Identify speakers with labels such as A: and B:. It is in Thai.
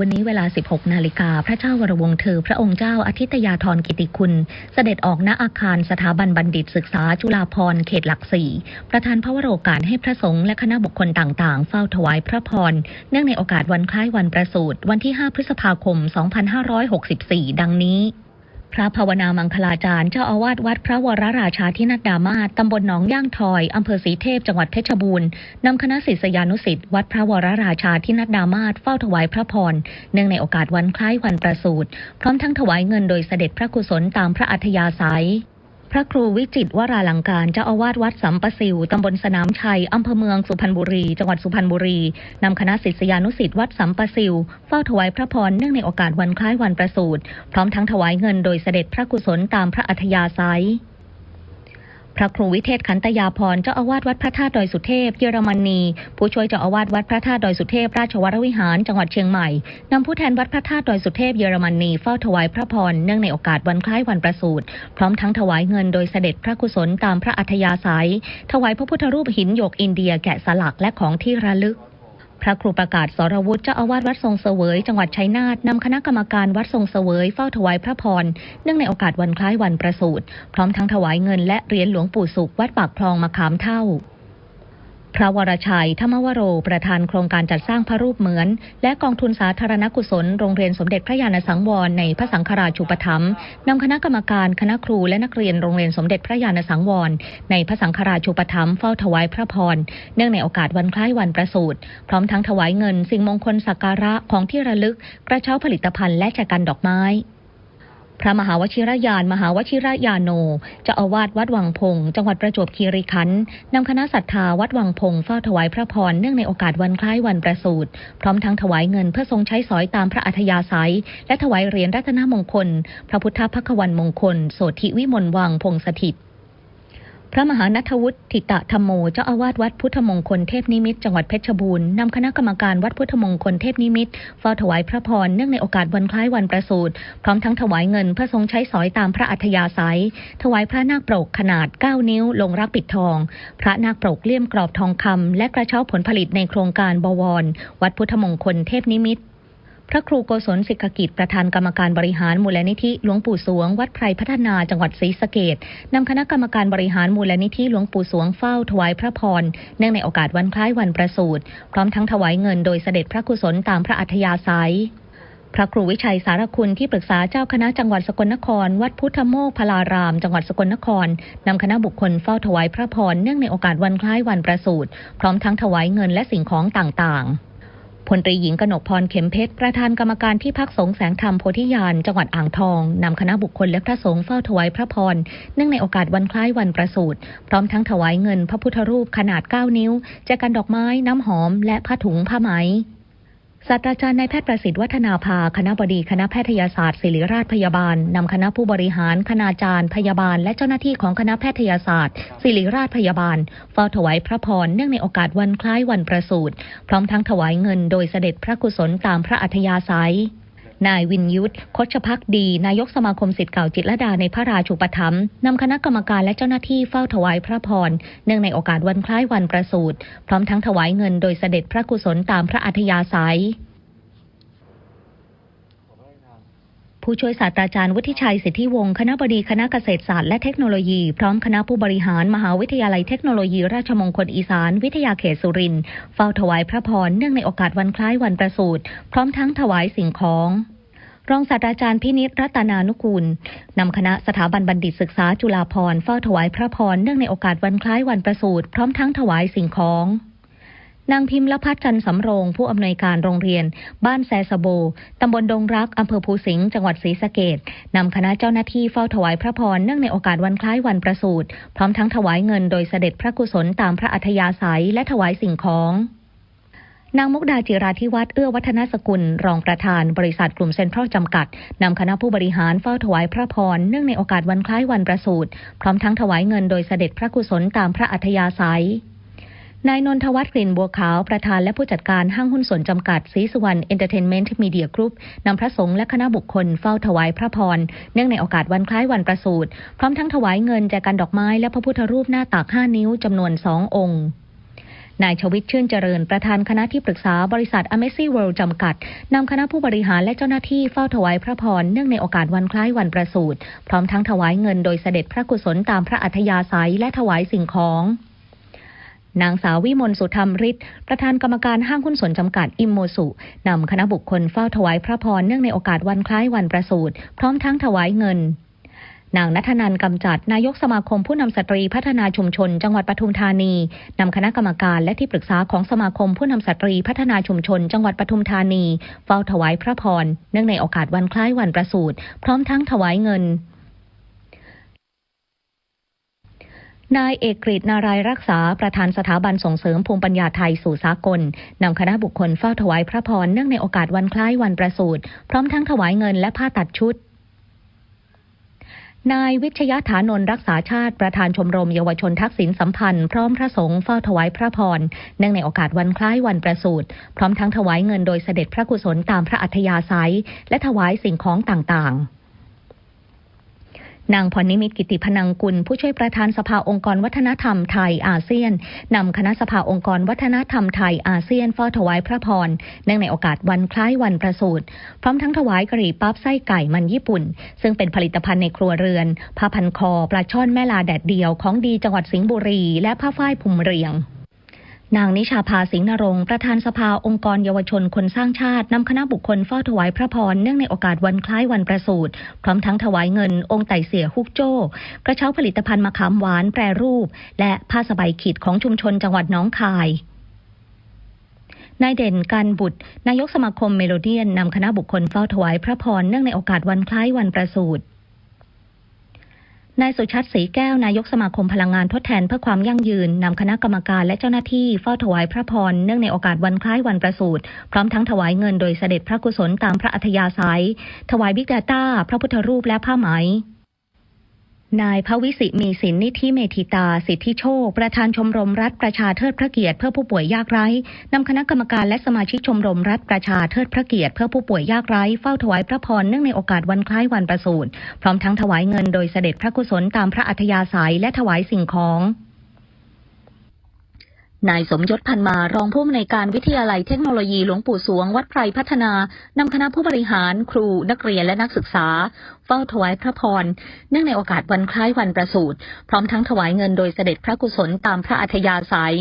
A: วันนี้เวลา 16 นาฬิกา พระเจ้าวรวงศ์เธอ พระองค์เจ้าอาทิตยาธรกิติคุณ เสด็จออกณอาคารสถาบันบัณฑิตศึกษาจุฬาภรณ์เขตหลักสี่ ประธานพระวโรกาสให้พระสงฆ์และคณะบุคคลต่างๆ เฝ้าถวายพระพร เนื่องในโอกาสวันคล้ายวันประสูติวันที่ 5 พฤษภาคม 2564 ดังนี้ พระภาวนามังคลาจารย์เจ้าอาวาสวัดพระวรราชาธินัดดามาศตำบลหนองย่างทอย อำเภอศรีเทพ จังหวัดเพชรบูรณ์ นำคณะศิษยานุศิษย์วัดพระวรราชาธินัดดามาศเฝ้าถวายพระพร เนื่องในโอกาสวันคล้ายวันประสูติ พร้อมทั้งถวายเงินโดยเสด็จพระกุศลตามพระอัธยาศัย พระครูวิจิตวราลังการเจ้าอาวาสวัดสัมปสิวตำบลสนามชัยอำเภอเมืองสุพรรณบุรี จังหวัดสุพรรณบุรีนำคณะศิษยานุศิษย์วัดสัมปสิวเฝ้าถวายพระพรเนื่องในโอกาสวันคล้ายวันประสูติพร้อมทั้งถวายเงินโดยเสด็จพระกุศลตามพระอัธยาศัย พระครูวิเทศขันตยาพรเจ้าอาวาสวัดพระธาตุดอยสุเทพเยอรมนี ผู้ช่วยเจ้าอาวาสวัดพระธาตุดอยสุเทพราชวรวิหารจังหวัดเชียงใหม่นำผู้แทนวัดพระธาตุดอยสุเทพเยอรมนีเฝ้าถวายพระพรเนื่องในโอกาสวันคล้ายวันประสูติพร้อมทั้งถวายเงินโดยเสด็จพระกุศลตามพระอัธยาศัย ถวายพระพุทธรูปหินหยกอินเดียแกะสลักและของที่ระลึก พระครูประกาศสรวุฒิเจ้าอาวาสวัดทรงเสวย จังหวัดชัยนาทนำคณะกรรมการวัดทรงเสวยเฝ้าถวายพระพร เนื่องในโอกาสวันคล้ายวันประสูติพร้อมทั้งถวายเงินและเหรียญหลวงปู่สุขวัดปากคลองมะขามเท่า พระวรชัยธรรมวโร ประธานโครงการจัดสร้างพระรูปเหมือน และกองทุนสาธารณกุศล โรงเรียนสมเด็จพระญาณสังวรในพระสังฆราชูปถัมภ์นำคณะกรรมการคณะครูและนักเรียนโรงเรียนสมเด็จพระญาณสังวร ในพระสังฆราชูปถัมภ์เฝ้าถวายพระพร เนื่องในโอกาสวันคล้ายวันประสูติพร้อมทั้งถวายเงิน สิ่งมงคลสักการะของที่ระลึก กระเช้าผลิตภัณฑ์และแจกันดอกไม้ พระมหาวชิรยาน มหาวชิรยานโนเจ้าอาวาสวัดวังพง จังหวัดประจวบคีรีขันธ์นำคณะศรัทธาวัดวังพงเฝ้าถวายพระพรเนื่องในโอกาสวันคล้ายวันประสูติพร้อมทั้งถวายเงินเพื่อทรงใช้สอยตามพระอัธยาศัย และถวายเหรียญรัตนมงคล พระพุทธพักวันมงคล โสธิวิมลวังพงสถิต ระมหานัทวุฒิทิตะธรรมโม เจ้าอาวาสวัดพุทธมงคลเทพนิมิตจังหวัดเพชรบูรณ์นำคณะกรรมการวัดพุทธมงคลเทพนิมิตเฝ้าถวายพระพรเนื่องในโอกาสวันคล้ายวันประสูติพร้อมทั้งถวายเงินเพื่อทรงใช้สอยตามพระอัธยาศัย ถวายพระนาคปรกขนาด 9 นิ้ว ลงรักปิดทอง พระนาคปรกเลี่ยมกรอบทองคำและกระเช้าผลผลิตในโครงการบวร วัดพุทธมงคลเทพนิมิต พระครูโกศลสิกกิจประธานกรรมการบริหารมูลนิธิหลวงปู่สวง วัดไพรพัฒนาจังหวัดศรีสะเกดนำคณะกรรมการบริหารมูลนิธิหลวงปู่สวงเฝ้าถวายพระพร เนื่องในโอกาสวันคล้ายวันประสูติพร้อมทั้งถวายเงินโดยเสด็จพระกุศลตามพระอัธยาศัยพระครูวิชัยสารคุณที่ปรึกษาเจ้าคณะจังหวัดสกลนคร วัดพุทธโมกพลาราม จังหวัดสกลนครนำคณะบุคคลเฝ้าถวายพระพรเนื่องในโอกาสวันคล้ายวันประสูติพร้อมทั้งถวายเงินและสิ่งของต่างๆ พลตรีหญิงกนกพรเข็มเพชรประธานกรรมการที่พักสงฆ์แสงธรรมโพธิญาณจังหวัดอ่างทองนำคณะบุคคลและพระสงฆ์เฝ้าถวายพระพรเนื่องในโอกาสวันคล้ายวันประสูติพร้อมทั้งถวายเงินพระพุทธรูปขนาด 9 นิ้วแจกันดอกไม้น้ำหอม และผ้าถุงผ้าไหม ศาสตราจารย์นายแพทย์ประสิทธิ์วัฒนาภา คณะบดีคณะแพทยศาสตร์ศิริราชพยาบาล นำคณะผู้บริหาร คณาจารย์ พยาบาล และเจ้าหน้าที่ของคณะแพทยศาสตร์ศิริราชพยาบาล เฝ้าถวายพระพรเนื่องในโอกาสวันคล้ายวันประสูติ พร้อมทั้งถวายเงินโดยเสด็จพระกุศลตามพระอัธยาศัย นายวินยุทธคชพักดี นายกสมาคมสิทธิ์เก่าจิตรดาในพระราชูปถัมภ์นำคณะกรรมการและเจ้าหน้าที่เฝ้าถวายพระพร เนื่องในโอกาสวันคล้ายวันประสูติพร้อมทั้งถวายเงินโดยเสด็จพระกุศลตามพระอัธยาศัย ผู้ช่วยศาสตราจารย์วุฒิชัยสิทธิวงศ์คณะบดีคณะเกษตรศาสตร์และเทคโนโลยี พร้อมคณะผู้บริหารมหาวิทยาลัยเทคโนโลยีราชมงคลอีสาน วิทยาเขตสุรินทร์เฝ้าถวายพระพรเนื่องในโอกาสวันคล้ายวันประสูติพร้อมทั้งถวายสิ่งของรองศาสตราจารย์พินิจรัตนานุกูลนำคณะสถาบันบัณฑิตศึกษาจุฬาภรณ์เฝ้าถวายพระพรเนื่องในโอกาสวันคล้ายวันประสูติพร้อมทั้งถวายสิ่งของ นางพิมพ์ละพัฒน์จันสำโรง ผู้อำนวยการโรงเรียน บ้านแซสโบตำบลดงรักอำเภอภูสิงห์จังหวัดศรีสะเกดนำคณะเจ้าหน้าที่เฝ้าถวายพระพรเนื่องในโอกาสวันคล้ายวันประสูติพร้อมทั้งถวายเงินโดยเสด็จพระกุศลตามพระอัธยาศัยและถวายสิ่งของนางมุกดาจิราธิวัฒน์เอื้อวัฒนสกุล รองประธานบริษัทกลุ่มเซ็นทรัลจำกัด นำคณะผู้บริหารเฝ้าถวายพระพร เนื่องในโอกาสวันคล้ายวันประสูติพร้อมทั้งถวายเงินโดยเสด็จพระกุศลตามพระอัธยาศัย นายนนทวัฒน์กลิ่นบัวขาวประธานและผู้จัดการห้างหุ้นส่วนจำกัดศรีสุวรรณเอนเตอร์เทนเมนต์มีเดียกรุ๊ปนำพระสงฆ์และคณะบุคคลเฝ้าถวายพระพร เนื่องในโอกาสวันคล้ายวันประสูติพร้อมทั้งถวายเงินแจกันดอกไม้และพระพุทธรูปหน้าตัก 5 นิ้วจำนวน 2 องค์นายชวิตชื่นเจริญประธานคณะที่ปรึกษาบริษัท Amazing World จำกัด นำคณะผู้บริหารและเจ้าหน้าที่เฝ้าถวายพระพร เนื่องในโอกาสวันคล้ายวันประสูติพร้อมทั้งถวายเงินโดยเสด็จพระกุศลตามพระอัธยาศัยและถวายสิ่งของ นางสาววิมลสุธรรมฤทธิ์ประธานกรรมการห้างหุ้นส่วนจำกัดอิมโมสุนำคณะบุคคลเฝ้าถวายพระพรเนื่องในโอกาสวันคล้ายวันประสูติพร้อมทั้งถวายเงินนางนัทนันกำจัด นายกสมาคมผู้นำสตรีพัฒนาชุมชน จังหวัดปทุมธานีนำคณะกรรมการและที่ปรึกษาของสมาคมผู้นำสตรีพัฒนาชุมชน จังหวัดปทุมธานี เฝ้าถวายพระพร เนื่องในโอกาสวันคล้ายวันประสูติพร้อมทั้งถวายเงิน นายเอกกฤษนารายรักษาประธานสถาบันส่งเสริมภูมิปัญญาไทยสู่สากลนำคณะบุคคลเฝ้าถวายพระพรเนื่องในโอกาสวันคล้ายวันประสูติพร้อมทั้งถวายเงินและผ้าตัดชุดนายวิชยฐานนท์รักษาชาติประธานชมรมเยาวชนทักษิณสัมพันธ์พร้อมพระสงฆ์เฝ้าถวายพระพรเนื่องในโอกาสวันคล้ายวันประสูติพร้อมทั้งถวายเงินโดยเสด็จพระกุศลตามพระอัธยาศัย และถวายสิ่งของต่างๆ นางพรนิมิตกิติพนังกุล ผู้ช่วยประธานสภาองค์กรวัฒนธรรมไทยอาเซียนนำคณะสภาองค์กรวัฒนธรรมไทยอาเซียนเฝ้าถวายพระพรเนื่องในโอกาสวันคล้ายวันประสูติพร้อมทั้งถวายกะหรี่ปั๊บไส้ไก่มันญี่ปุ่น ซึ่งเป็นผลิตภัณฑ์ในครัวเรือนผ้าพันคอปลาช่อนแม่ลาแดดเดียวของดีจังหวัดสิงห์บุรี และผ้าฝ้ายภูมิเรียง นางนิชาภาสิงห์นรงค์ประธานสภาองค์กรเยาวชนคนสร้างชาตินำคณะบุคคลเฝ้าถวายพระพรเนื่องในโอกาสวันคล้ายวันประสูติพร้อมทั้งถวายเงิน องค์ไต่เสียฮุกโจ้ กระเช้าผลิตภัณฑ์มะขามหวานแปรรูป และผ้าสบายขีดของชุมชนจังหวัดน้องคายนายเด่นการบุตร นายกสมาคมเมโลเดียนนำคณะบุคคลเฝ้าถวายพระพรเนื่องในโอกาสวันคล้ายวันประสูติ นายสุชัดศรีแก้วนายกสมาคมพลังงานทดแทนเพื่อความยั่งยืนนำคณะกรรมการและเจ้าหน้าที่เฝ้าถวายพระพรเนื่องในโอกาสวันคล้ายวันประสูติพร้อมทั้งถวายเงินโดยเสด็จพระกุศลตามพระอัธยาศัย ถวายบิ๊กดาต้าพระพุทธรูปและผ้าไหม นายพระวิสิมีสินนิธิเมธิตา สิทธิโชค ประธานชมรมรัฐประชาเทิดพระเกียรติเพื่อผู้ป่วยยากไร้นำคณะกรรมการและสมาชิกชมรมรัฐประชาเทิดพระเกียรติเพื่อผู้ป่วยยากไร้เฝ้าถวายพระพรเนื่องในโอกาสวันคล้ายวันประสูติพร้อมทั้งถวายเงินโดยเสด็จพระกุศลตามพระอัธยาศัยและถวายสิ่งของ นายสมยศพันมารองผู้อำนวยการวิทยาลัยเทคโนโลยีหลวงปู่สวง วัดไพรพัฒนานำคณะผู้บริหาร ครู นักเรียนและนักศึกษา เฝ้าถวายพระพร เนื่องในโอกาสวันคล้ายวันประสูติพร้อมทั้งถวายเงินโดยเสด็จพระกุศลตามพระอัธยาศัย